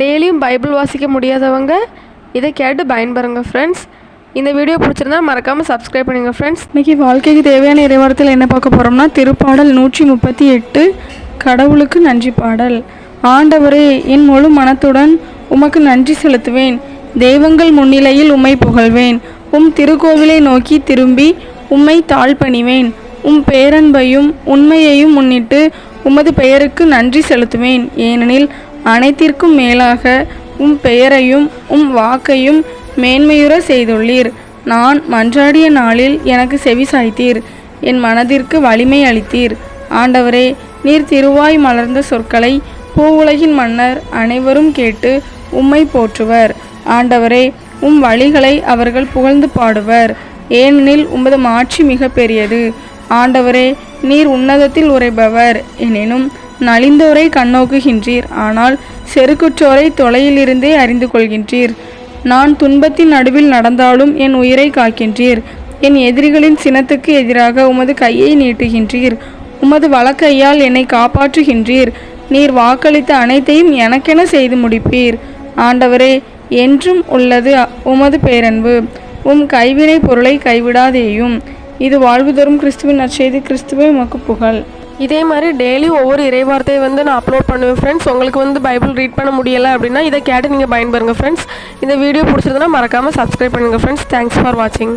டெய்லியும் பைபிள் வாசிக்க முடியாதவங்க இதை கேட்டு பயன்பெறுங்க ஃப்ரெண்ட்ஸ் இந்த வீடியோ பிடிச்சிருந்தா மறக்காமல் சப்ஸ்கிரைப் பண்ணுங்கள் ஃப்ரெண்ட்ஸ் இன்றைக்கி வாழ்க்கைக்கு தேவையான இறைவரத்தில் என்ன பார்க்க போகிறோம்னா திருப்பாடல் நூற்றி முப்பத்தி எட்டு கடவுளுக்கு நன்றி பாடல். ஆண்டவரே என் முழு மனத்துடன் உமக்கு நன்றி செலுத்துவேன். தெய்வங்கள் முன்னிலையில் உம்மை புகழ்வேன். உம் திருக்கோவிலை நோக்கி திரும்பி உம்மை தாழ்பணிவேன். உம் பேரன்பையும் உண்மையையும் முன்னிட்டு உமது பெயருக்கு நன்றி செலுத்துவேன். ஏனெனில் அனைத்திற்கும் மேலாக உம் பெயரையும் உம் வாக்கையும் மேன்மையுற செய்துள்ளீர். நான் மன்றாடிய நாளில் எனக்கு செவி சாய்த்தீர். என் மனதிற்கு வலிமை அளித்தீர். ஆண்டவரே நீர் திருவாய் மலர்ந்த சொற்களை பூவுலகின் மன்னர் அனைவரும் கேட்டு உம்மை போற்றுவர். ஆண்டவரே உம் வழிகளை அவர்கள் புகழ்ந்து பாடுவர். ஏனெனில் உமது மாட்சி மிக பெரியது ஆண்டவரே நீர் உன்னதத்தில் உரைபவர் எனினும் நலிந்தோரை கண்ணோக்குகின்றீர். ஆனால் செருக்குற்றோரை தொலையிலிருந்தே அறிந்து கொள்கின்றீர் நான் துன்பத்தின் நடுவில் நடந்தாலும் என் உயிரை காக்கின்றீர். என் எதிரிகளின் சினத்துக்கு எதிராக உமது கையை நீட்டுகின்றீர். உமது வழக்கையால் என்னை காப்பாற்றுகின்றீர். நீர் வாக்களித்த அனைத்தையும் எனக்கென செய்து முடிப்பீர். ஆண்டவரே என்றும் உள்ளது உமது பேரன்பு. உம் கைவினை பொருளை கைவிடாதேயும். இது வாழ்வு தரும் கிறிஸ்துவின் நற்செய்தி கிறிஸ்துவே உமக்கு புகழ். இதே மாதிரி டெய்லி ஒவ்வொரு இறைவார்த்தையை வந்து நான் அப்லோட் பண்ணுவேன் ஃப்ரெண்ட்ஸ் உங்களுக்கு வந்து பைபிள் ரீட் பண்ண முடியலை அப்படின்னா இதை கேட்டு நீங்கள் பயன்பெறுங்க ஃப்ரெண்ட்ஸ் இந்த வீடியோ பிடிச்சிருந்தனா மறக்காமல் சப்ஸ்கிரைப் பண்ணுங்கள் ஃப்ரெண்ட்ஸ் தேங்க்ஸ் ஃபார் வாட்சிங்